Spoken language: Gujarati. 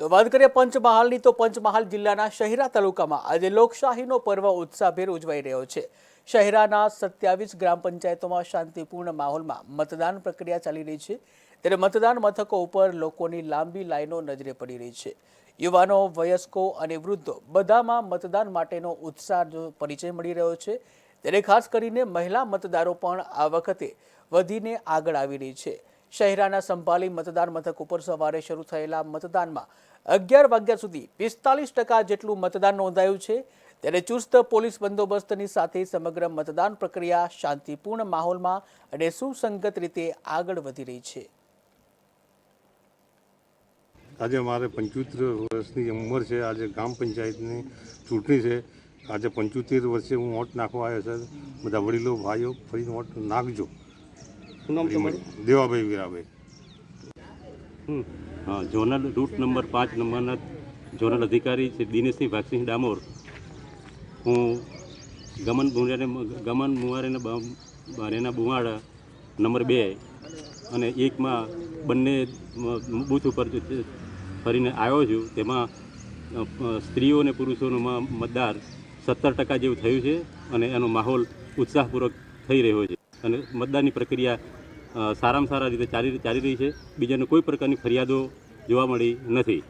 તો વાત કરીએ પંચમહાલની, તો પંચમહાલ જિલ્લાના શહેરા તાલુકામાં આજે લોકશાહીનો પર્વ ઉત્સાહભેર ઉજવાઈ રહ્યો છે. શહેરાના સત્યાવીસ ગ્રામ પંચાયતોમાં શાંતિપૂર્ણ માહોલમાં મતદાન પ્રક્રિયા ચાલી રહી છે. ત્યારે મતદાન મથકો ઉપર લોકોની લાંબી લાઈનો નજરે પડી રહી છે. યુવાનો, વયસ્કો અને વૃદ્ધો બધામાં મતદાન માટેનો ઉત્સાહનો પરિચય મળી રહ્યો છે. ત્યારે ખાસ કરીને મહિલા મતદારો પણ આ વખતે વધીને આગળ આવી રહી છે. શહેરાના સંભાલી મતદાન મથક ઉપર સવારે શરૂ થયેલા મતદાનમાં અગિયાર વાગ્યા સુધી પિસ્તાલીસ ટકા જેટલું મતદાન નોંધાયું છે. ત્યારે ચુસ્ત પોલીસ બંદોબસ્તની સાથે સમગ્ર મતદાન પ્રક્રિયા શાંતિપૂર્ણ માહોલમાં અને સુસંગત રીતે આગળ વધી રહી છે. આજે મારે પંચોતેર વર્ષની ઉંમર છે. આજે ગ્રામ પંચાયતની ચૂંટણી છે. આજે પંચોતેર વર્ષે હું વોટ નાખવા આવ્યો છે. બધા વડીલો, ભાઈઓ ફરી વોટ નાખજો. શું નામ તમારું? દેવાભાઈ વીરાભાઈ. હા, ઝોનલ રૂટ નંબર પાંચ નંબરના ઝોનલ અધિકારી છે દિનેશસિંહ ભાગસિંહ ડામોર. હું ગમન મુવારે ગમન મુવારેના રેના બારેના બુવાડા નંબર બે અને એકમાં બંને બૂથ ઉપર ફરીને આવ્યો છું. તેમાં સ્ત્રીઓ અને પુરુષોનું મતદાર સત્તર ટકા જેવું થયું છે અને એનો માહોલ ઉત્સાહપૂર્વક થઈ રહ્યો છે. અને મતદાનની પ્રક્રિયા સારામાં સારા રીતે ચાલી ચાલી રહી છે. બીજાને કોઈ પ્રકારની ફરિયાદો જોવા મળી નથી.